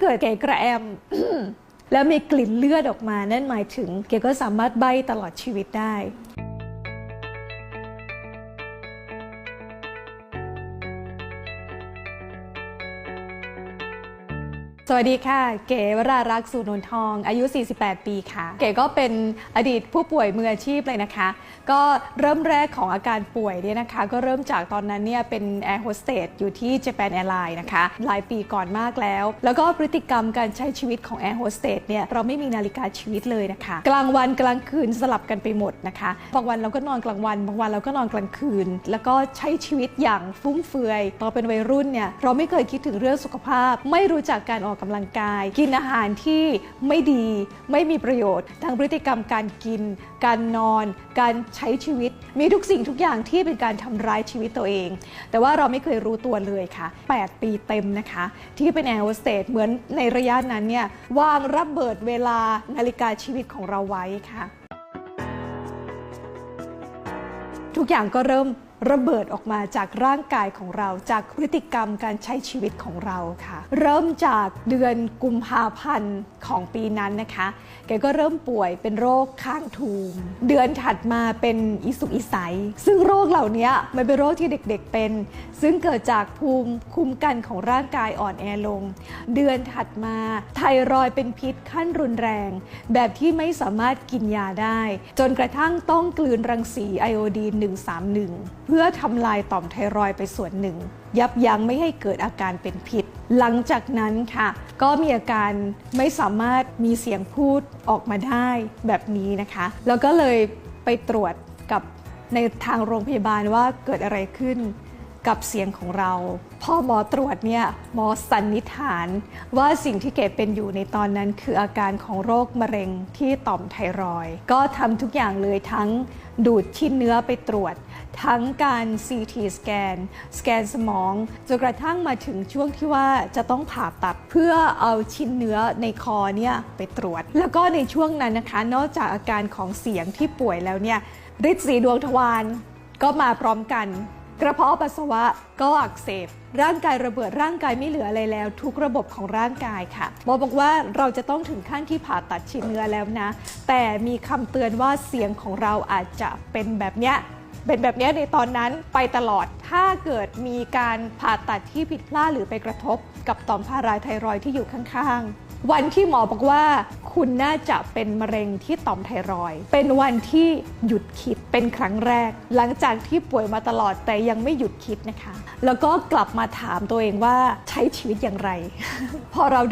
เกิดเก๋กระแอม แล้วมีกลิ่นเลือดออกมา นั่นหมายถึงเก๋ก็สามารถใบตลอดชีวิตได้ สวัสดีค่ะ เก๋วรารักษ์สูนนทอง อายุ 48 ปีค่ะ เก๋ก็เป็นอดีตผู้ป่วยมืออาชีพเลยนะคะ ก็เริ่มแรกของอาการป่วยเนี่ยนะคะ ก็เริ่มจากตอนนั้นเนี่ยเป็นแอร์โฮสเตสอยู่ที่ Japan Airlines นะคะ หลายปีก่อนมากแล้ว แล้วก็พฤติกรรมการใช้ชีวิตของแอร์โฮสเตสเนี่ยเราไม่มีนาฬิกาชีวิตเลยนะคะ กลางวันกลางคืนสลับกันไปหมดนะคะบางวันเราก็นอนกลางวันบางวันเราก็นอนกลางคืน แล้วก็ใช้ชีวิตอย่างฟุ่มเฟือยตอนเป็นวัยรุ่นเนี่ยเราไม่เคยคิดถึงเรื่องสุขภาพ ไม่รู้จักการออกกำลังกาย กินอาหารที่ไม่ดีไม่มีประโยชน์ทั้งพฤติกรรมการกิน การนอน การใช้ชีวิต มีทุกสิ่งทุกอย่างที่เป็นการทำร้ายชีวิตตัวเอง แต่ว่าเราไม่เคยรู้ตัวเลยค่ะ 8 ปีเต็มนะคะ ที่เป็นแอร์โฮสเตสเหมือนในระยะนั้นเนี่ยวางระเบิดเวลานาฬิกาชีวิตของเราไว้ค่ะ ทุกอย่างก็เริ่ม ระเบิดออกมาจากร่างกายของเรา จากพฤติกรรมการใช้ชีวิตของเราค่ะ เริ่มจากเดือนกุมภาพันธ์ของปีนั้นนะคะ แกก็เริ่มป่วยเป็นโรคข้างทูม เดือนถัดมาเป็นอิสุกอิสัย ซึ่งโรคเหล่านี้มันเป็นโรคที่เด็กๆเป็น ซึ่งเกิดจากภูมิคุ้มกันของร่างกายอ่อนแอลง เดือนถัดมาไทรอยเป็นพิษขั้นรุนแรง แบบที่ไม่สามารถกินยาได้ จนกระทั่งต้องกลืนรังสีไอโอดีน131พื่อทำลายต่อมไทรอยด์ไปส่วนหนึ่ง ยับยั้งไม่ให้เกิดอาการเป็นพิษ หลังจากนั้นค่ะ ก็มีอาการไม่สามารถมีเสียงพูดออกมาได้แบบนี้นะคะ แล้วก็เลยไปตรวจกับในทางโรงพยาบาลว่าเกิดอะไรขึ้น กับเสียงของเรา พอหมอตรวจเนี่ยหมอสันนิษฐาน ว่าสิ่งที่เกดเป็นอยู่ในตอนนั้น คืออาการของโรคมะเร็งที่ต่อมไทรอย ก็ทำทุกอย่างเลยทั้งดูดชิ้นเนื้อไปตรวจ ทั้งการ CT สแกน สแกนสมองจนกระทั่งมาถึงช่วงที่ว่าจะต้องผ่าตัดเพื่อเอาชิ้นเนื้อในคอเนี่ยไปตรวจ แล้วก็ในช่วงนั้นนะคะ นอกจากอาการของเสียงที่ป่วยแล้วเนี่ยฤทธิ์สีดวงทวารก็มาพร้อมกัน กระเพาะปัสสาวะก็อักเสบ ร่างกายระเบิดร่างกายไม่เหลืออะไรแล้ว ทุกระบบของร่างกายค่ะหมอบอกว่าเราจะต้องถึงขั้นที่ผ่าตัดชิ้นเนื้อแล้วนะ แต่มีคำเตือนว่าเสียงของเราอาจจะเป็นแบบเนี้ย เป็นแบบนี้ในตอนนั้นไปตลอด ถ้าเกิดมีการผ่าตัดที่ผิดพลาดหรือไปกระทบ กับต่อมพาราไทรอยที่อยู่ข้างๆ วันที่หมอบอกว่าคุณน่าจะเป็นมะเร็งที่ต่อมไทรอย เป็นวันที่หยุดคิดเป็นครั้งแรก หลังจากที่ป่วยมาตลอดแต่ยังไม่หยุดคิดนะคะ แล้วก็กลับมาถามตัวเองว่าใช้ชีวิตอย่างไร พอเราได้